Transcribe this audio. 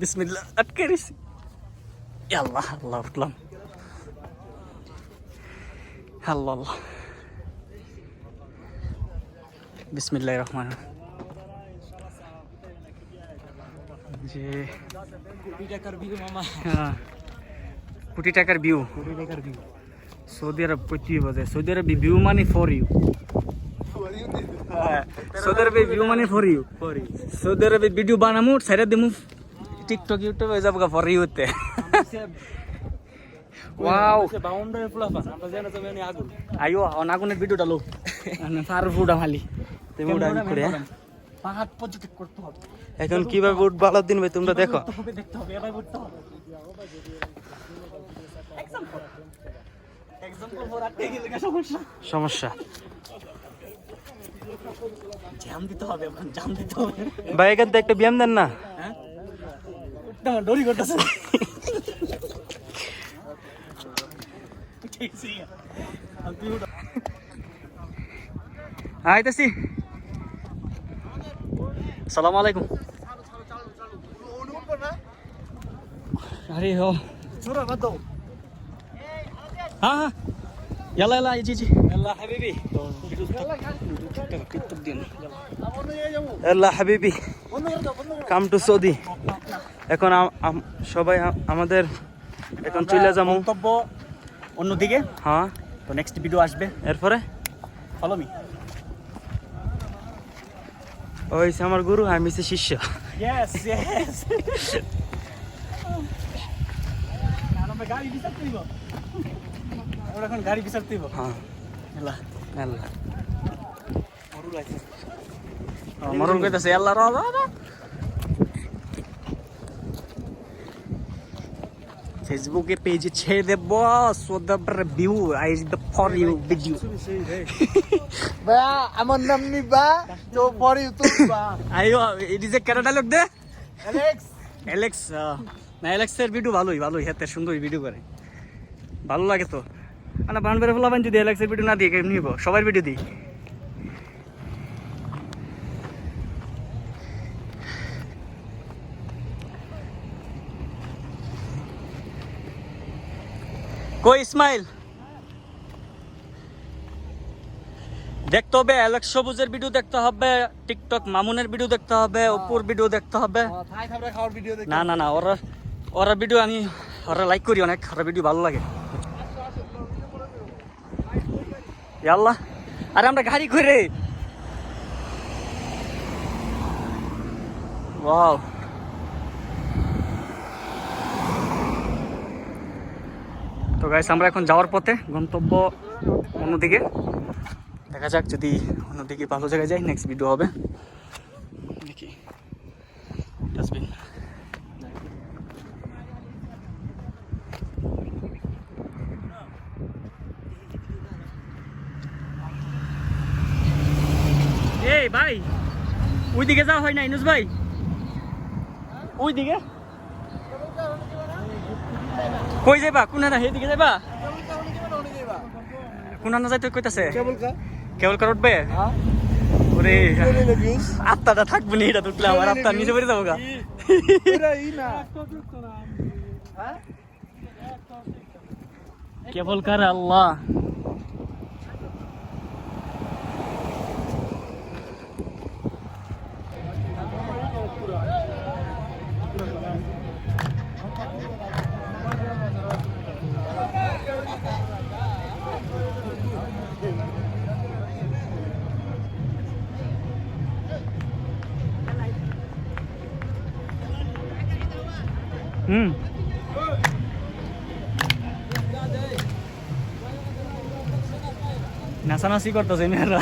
বিসমিল্লাহ আটকে রেছি আল্লাহ আল্লাহ উঠলাম আল্লাহ আল্লাহ বিসমিল্লাহ রহমান যে কোটি টাকার বিল হ্যাঁ, কোটি টাকার ভিউ সৌদি আরব কইতে বাজে। সৌদি আরবে ভিউ মানে ফর ইউ সৌদি আরবে ভিউ মানে ফর ইউ সৌদি আরবে ভিডিও বানামু সাইডে দিমু। টিকটক ইউটিউবে যাব গা ফর ইউতে ওয়াও বাউন্ডারি ফুলাফান আমরা জানা যাবে আমি আগুন আইও অনাগুনের ভিডিওটা লো ফার ফুডা মালি তুমি উড়া করে? পাহাড় পর্যন্ত করতে হবে। এখন কীভাবে উঠবো আলাদ দিন ভাই তোমরা দেখো। দেখতে হবে এবার করতে হবে। সমস্যা? সমস্যা। জ্যাম দিতে হবে এখন দিতে হবে। ভাই এখান থেকে একটা ব্যায়াম দেন না। হ্যাঁ? উঠতে tangan Dori gue. Hai Tasi. Assalamualaikum. Hari ho. Hah? Yalla yalla ji ji. Habibi. Habibi. Come to Saudi. এখন সবাই আমাদের এখন চলে যাব। মন্তব্য অন্যদিকে। হ্যাঁ। তো নেক্সট ভিডিও আসবে। এরপরে? ফলো মি ওই আমার গুরু আমি হচ্ছে শিষ্য। ইয়েস ইয়েস গাড়ি দিব আমরা এখন গাড়ি বিচারতে দিব হ্যাঁ। এলা আল্লাহ। মরু লাগছে মরণ কইতাছে আল্লাহ র র, ফেসবুকে পেজে ছেড়ে দেব so the view I is the for you video বা আমার নাম নি বা তো পরে ইউটিউব বা আইও ইট ইজ এ ক্যানাডা লোক দে। অ্যালেক্স অ্যালেক্স না অ্যালেক্সের ভিডিও ভালোই ভালোই হাতে সুন্দর ভিডিও করে। ভালো লাগে তো। মানে বানবের ফলাবেন যদি অ্যালেক্সের ভিডিও না দিয়ে কেমনি নিব সবার ভিডিও দিই। কই ইসমাইল দেখতে হবে অ্যালেক্স সবুজের ভিডিও দেখতে হবে টিকটক মামুনের ভিডিও দেখতে হবে অপুর ভিডিও দেখতে হবে। ভিডিও না না না ওরা ওরা ভিডিও আমি ওরা লাইক করি অনেক ওরা ভিডিও ভালো লাগে। আল্লাহ আরে আমরা গাড়ি করে ওয়াও তো গাইস আমরা এখন যাওয়ার পথে, গন্তব্য অন্যদিকে। দেখা যাক যদি অন্যদিকে ভালো জায়গায় যাই নেক্সট ভিডিও হবে। দেখি। ডাস্টবিন এই ভাই, ওইদিকে যাওয়া হয় না, ইনুস ভাই। ওইদিকে? কই যাবা কোন না হেদিকে যাবা কোন না যাইতে কইতাছে। কেবল কার উঠবে? ওরে আত্মাটা থাকব নি এটা উঠলে আমার আত্মা নিচে পড়ে যাব গা কেবল কার আল্লাহ। হুম। নাচানাচি করতেছে মেয়েরা।